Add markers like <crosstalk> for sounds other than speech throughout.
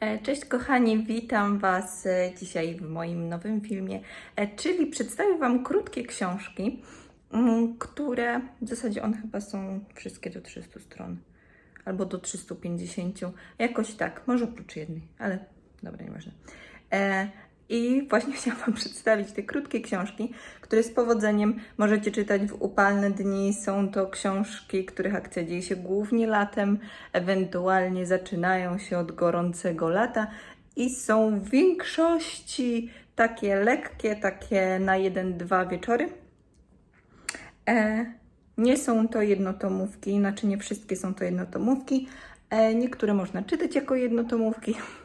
E, Cześć kochani, witam Was e, dzisiaj w moim nowym filmie, e, czyli przedstawię Wam krótkie książki, mm, które w zasadzie one chyba są wszystkie do 300 stron albo do 350, jakoś tak, może oprócz jednej, ale dobra, nieważne. I właśnie <laughs> chciałam Wam przedstawić te krótkie książki, które z powodzeniem możecie czytać w upalne dni. Są to książki, których akcja dzieje się głównie latem, ewentualnie zaczynają się od gorącego lata i są w większości takie lekkie, takie na jeden, dwa wieczory. E, nie są to jednotomówki, znaczy nie wszystkie są to jednotomówki. E, niektóre można czytać jako jednotomówki, <laughs>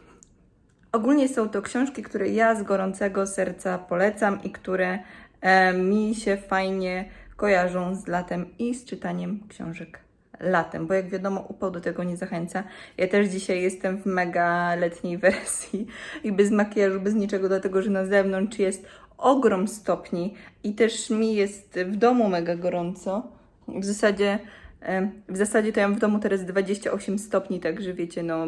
Ogólnie są to książki, które ja z gorącego serca polecam i które e, mi się fajnie kojarzą z latem i z czytaniem książek latem, bo jak wiadomo, upał do tego nie zachęca. Ja też dzisiaj jestem w mega letniej wersji i bez makijażu, bez niczego, dlatego że na zewnątrz jest ogrom stopni i też mi jest w domu mega gorąco. W zasadzie, e, w zasadzie to ja mam w domu teraz 28 stopni, także wiecie, no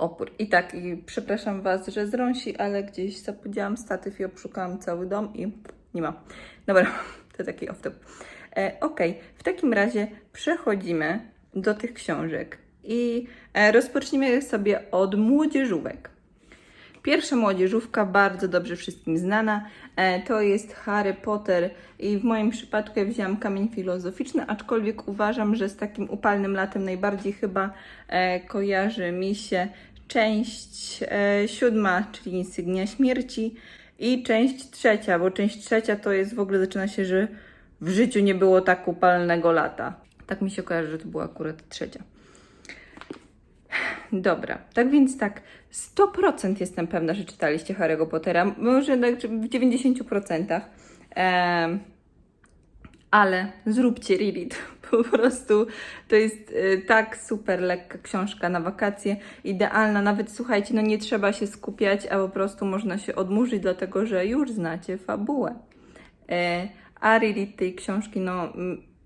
opór. I tak, i przepraszam Was, że zrąsi, ale gdzieś zapodziałam statyw i obszukałam cały dom i nie ma. Dobra, <laughs> to taki off-top. E, ok, w takim razie przechodzimy do tych książek i e, rozpocznijmy sobie od młodzieżówek. Pierwsza młodzieżówka, bardzo dobrze wszystkim znana, e, to jest Harry Potter i w moim przypadku ja wzięłam kamień filozoficzny, aczkolwiek uważam, że z takim upalnym latem najbardziej chyba e, kojarzy mi się część e, siódma, czyli Insygnia Śmierci i część trzecia, bo część trzecia to jest w ogóle zaczyna się, że w życiu nie było tak upalnego lata. Tak mi się kojarzy, że to była akurat trzecia. Dobra, tak więc tak, 100% jestem pewna, że czytaliście Harry'ego Pottera, może tak w 90%. Em, ale zróbcie Read <laughs> Po prostu to jest y, tak super lekka książka na wakacje, idealna. Nawet słuchajcie, no nie trzeba się skupiać, a po prostu można się odmurzyć, dlatego że już znacie fabułę. E, a reread tej książki, no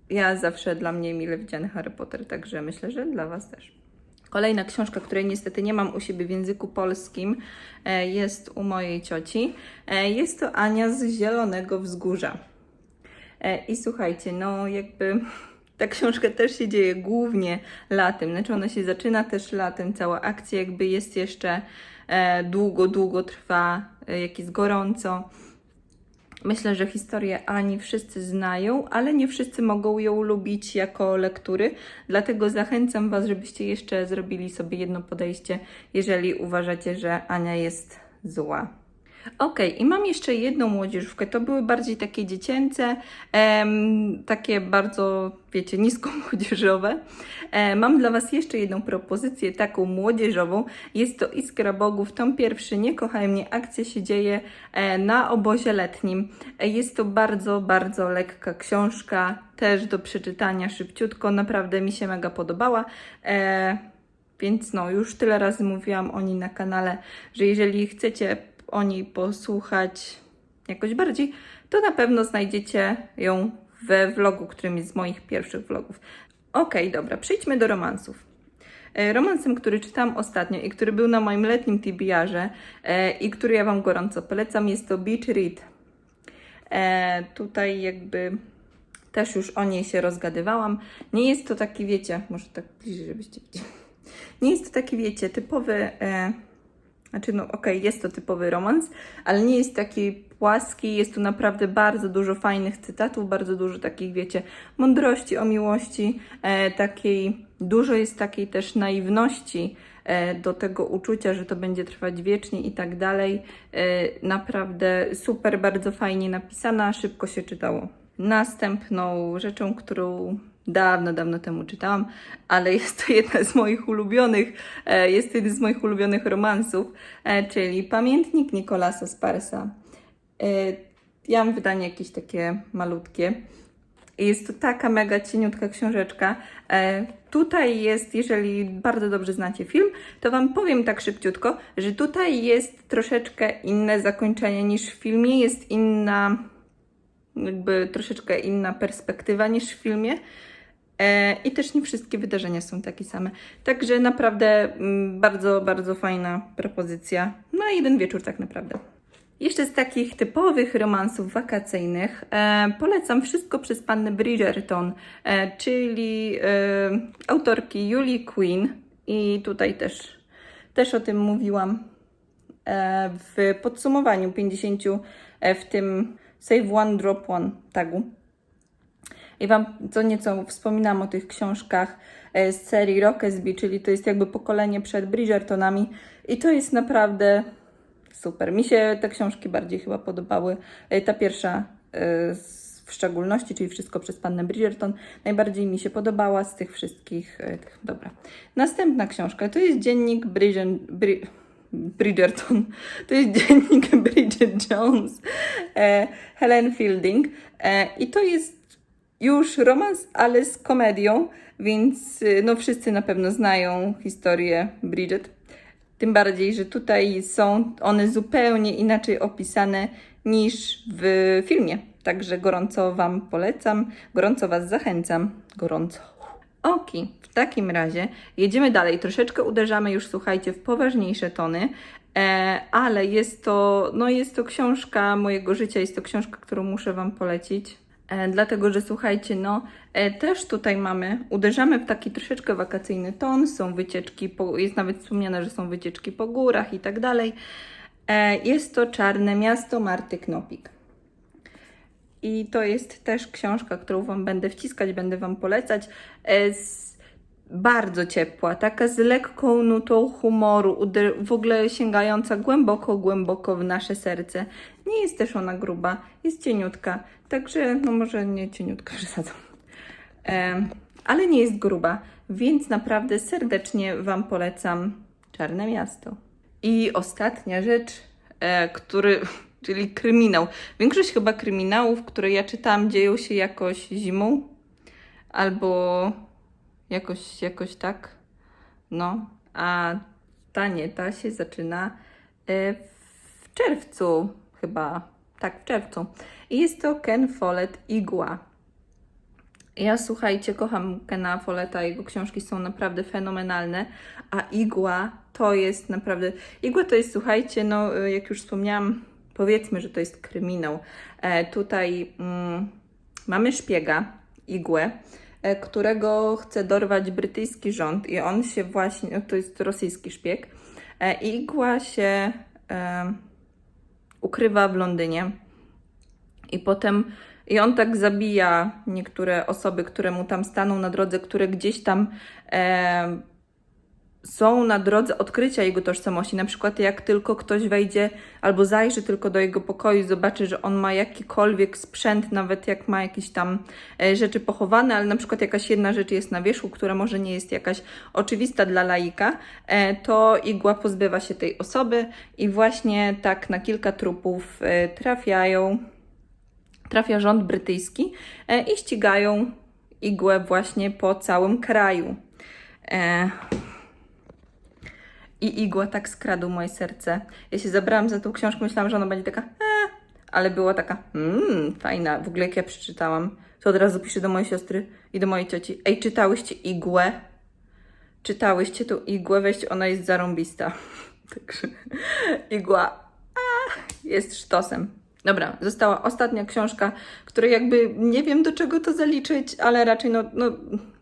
ja zawsze dla mnie mile widziany Harry Potter, także myślę, że dla Was też. Kolejna książka, której niestety nie mam u siebie w języku polskim, e, jest u mojej cioci. E, Jest to Ania z Zielonego Wzgórza. E, I słuchajcie, no jakby <laughs> ta książka też się dzieje głównie latem, znaczy ona się zaczyna też latem, cała akcja jakby jest jeszcze e, długo, długo trwa, e, jak jest gorąco. Myślę, że historię Ani wszyscy znają, ale nie wszyscy mogą ją lubić jako lektury, dlatego zachęcam Was, żebyście jeszcze zrobili sobie jedno podejście, jeżeli uważacie, że Ania jest zła. Okej, i mam jeszcze jedną młodzieżówkę. To były bardziej takie dziecięce, em, takie bardzo, wiecie, nisko młodzieżowe. E, mam dla Was jeszcze jedną propozycję, taką młodzieżową. Jest to Iskra Bogów, tom pierwszy, Nie kochaj mnie. Akcja się dzieje e, na obozie letnim. E, jest to bardzo, bardzo lekka książka, też do przeczytania szybciutko. Naprawdę mi się mega podobała. E, więc no, już tyle razy mówiłam o niej na kanale, że jeżeli chcecie o niej posłuchać jakoś bardziej, to na pewno znajdziecie ją we vlogu, którym jest z moich pierwszych vlogów. Okej, dobra, przejdźmy do romansów. E, Romansem, który czytałam ostatnio i który był na moim letnim TBR-ze e, i który ja Wam gorąco polecam, jest to Beach Read. E, tutaj jakby też już o niej się rozgadywałam. Nie jest to taki, wiecie, może tak bliżej, żebyście widzieli. Nie jest to taki, wiecie, typowy, znaczy no okej, jest to typowy romans, ale nie jest taki płaski, jest tu naprawdę bardzo dużo fajnych cytatów, bardzo dużo takich, wiecie, mądrości o miłości, e, takiej, dużo jest takiej też naiwności e, do tego uczucia, że to będzie trwać wiecznie i tak dalej. E, naprawdę super, bardzo fajnie napisana, szybko się czytało. Następną rzeczą, którą dawno, dawno temu czytałam, ale jest to jedna z moich ulubionych, e, jest jeden z moich ulubionych romansów, e, czyli Pamiętnik Nikolasa Sparsa. E, Ja mam wydanie jakieś takie malutkie. Jest to taka mega cieniutka książeczka. Tutaj jest, jeżeli bardzo dobrze znacie film, to Wam powiem tak szybciutko, że tutaj jest troszeczkę inne zakończenie niż w filmie, jest inna, jakby troszeczkę inna perspektywa niż w filmie. E, I też nie wszystkie wydarzenia są takie same. Także naprawdę mm, bardzo, bardzo fajna propozycja na jeden wieczór tak naprawdę. Jeszcze z takich typowych romansów wakacyjnych e, polecam Wszystko przez pannę Bridgerton, e, czyli e, autorki Julie Quinn i tutaj też, też o tym mówiłam e, w podsumowaniu 50 e, w tym Save One Drop One tagu. I Wam co nieco wspominam o tych książkach e, z serii Rockesby, czyli to jest jakby pokolenie przed Bridgertonami i to jest naprawdę super. Mi się te książki bardziej chyba podobały. E, Ta pierwsza e, w szczególności, czyli Wszystko przez Pannę Bridgerton, najbardziej mi się podobała z tych wszystkich. Dobra. Następna książka to jest dziennik Bridger, Bri, Bridgerton. To jest dziennik <laughs> Bridget Jones, e, Helen Fielding. E, I to jest już romans, ale z komedią, więc y, no wszyscy na pewno znają historię Bridget. Tym bardziej, że tutaj są one zupełnie inaczej opisane niż w filmie. Także gorąco Wam polecam, gorąco Was zachęcam. Gorąco. Ok, w takim razie jedziemy dalej. Troszeczkę uderzamy już, słuchajcie, w poważniejsze tony, e, ale jest to, no jest to książka mojego życia, jest to książka, którą muszę Wam polecić. E, dlatego, że słuchajcie, no e, też tutaj mamy, uderzamy w taki troszeczkę wakacyjny ton, są wycieczki, po, jest nawet wspomniane, że są wycieczki po górach i tak dalej. Jest to Czarne Miasto Marty Knopik. I to jest też książka, którą Wam będę wciskać, będę Wam polecać. Z, bardzo ciepła, taka z lekką nutą humoru, w ogóle sięgająca głęboko, głęboko w nasze serce. Nie jest też ona gruba, jest cieniutka, także no może nie cieniutka, przesadzam. Em, ale nie jest gruba, więc naprawdę serdecznie Wam polecam Czarne Miasto. I ostatnia rzecz, e, który, <laughs> czyli kryminał. Większość chyba kryminałów, które ja czytałam, dzieją się jakoś zimą albo jakoś, jakoś tak. No, a ta nie, ta się zaczyna e, w czerwcu chyba. Tak, w czerwcu. I jest to Ken Follett Igła. Ja słuchajcie, kocham Kena Folletta, jego książki są naprawdę fenomenalne, a Igła to jest naprawdę. Igła to jest, słuchajcie, no y, jak już wspomniałam, powiedzmy, że to jest kryminał. E, tutaj mm, mamy szpiega, Igłę, e, którego chce dorwać brytyjski rząd, i on się właśnie, no, to jest rosyjski szpieg, e, Igła się e, ukrywa w Londynie. I potem i on tak zabija niektóre osoby, które mu tam staną na drodze, które gdzieś tam e, są na drodze odkrycia jego tożsamości. Na przykład, jak tylko ktoś wejdzie albo zajrzy tylko do jego pokoju, i zobaczy, że on ma jakikolwiek sprzęt, nawet jak ma jakieś tam e, rzeczy pochowane, ale na przykład jakaś jedna rzecz jest na wierzchu, która może nie jest jakaś oczywista dla laika, e, to igła pozbywa się tej osoby i właśnie tak na kilka trupów e, trafiają trafia rząd brytyjski i ścigają igłę właśnie po całym kraju. E, I igła tak skradł moje serce. Ja się zabrałam za tą książkę, myślałam, że ona będzie taka, e, ale była taka, mmm, fajna. W ogóle jak ja przeczytałam, to od razu piszę do mojej siostry i do mojej cioci, ej, czytałyście igłę? Czytałyście tą igłę? Weźcie, ona jest zarąbista. <laughs> Także igła jest sztosem. Dobra, została ostatnia książka, której jakby nie wiem do czego to zaliczyć, ale raczej no, no,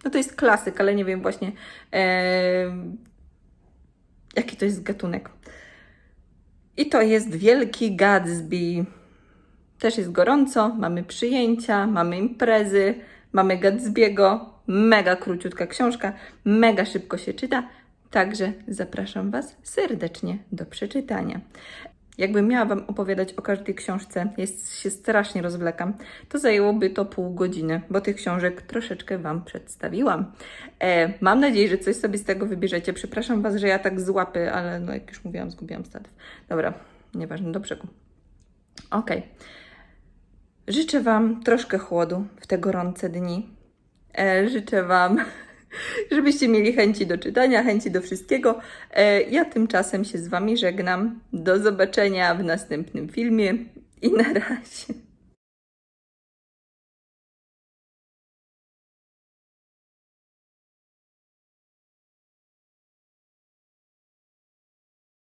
no to jest klasyk, ale nie wiem właśnie e, jaki to jest gatunek. I to jest Wielki Gatsby. Też jest gorąco, mamy przyjęcia, mamy imprezy, mamy Gatsby'ego. Mega króciutka książka, mega szybko się czyta. Także zapraszam Was serdecznie do przeczytania. Jakbym miała Wam opowiadać o każdej książce, jest, się strasznie rozwlekam, to zajęłoby to pół godziny, bo tych książek troszeczkę Wam przedstawiłam. E, mam nadzieję, że coś sobie z tego wybierzecie. Przepraszam Was, że ja tak z łapy, ale no jak już mówiłam, zgubiłam statyw. Dobra, nieważne, do brzegu. Okej. Życzę Wam troszkę chłodu w te gorące dni. E, życzę Wam, <laughs> żebyście mieli chęci do czytania, chęci do wszystkiego. E, ja tymczasem się z Wami żegnam. Do zobaczenia w następnym filmie i na razie.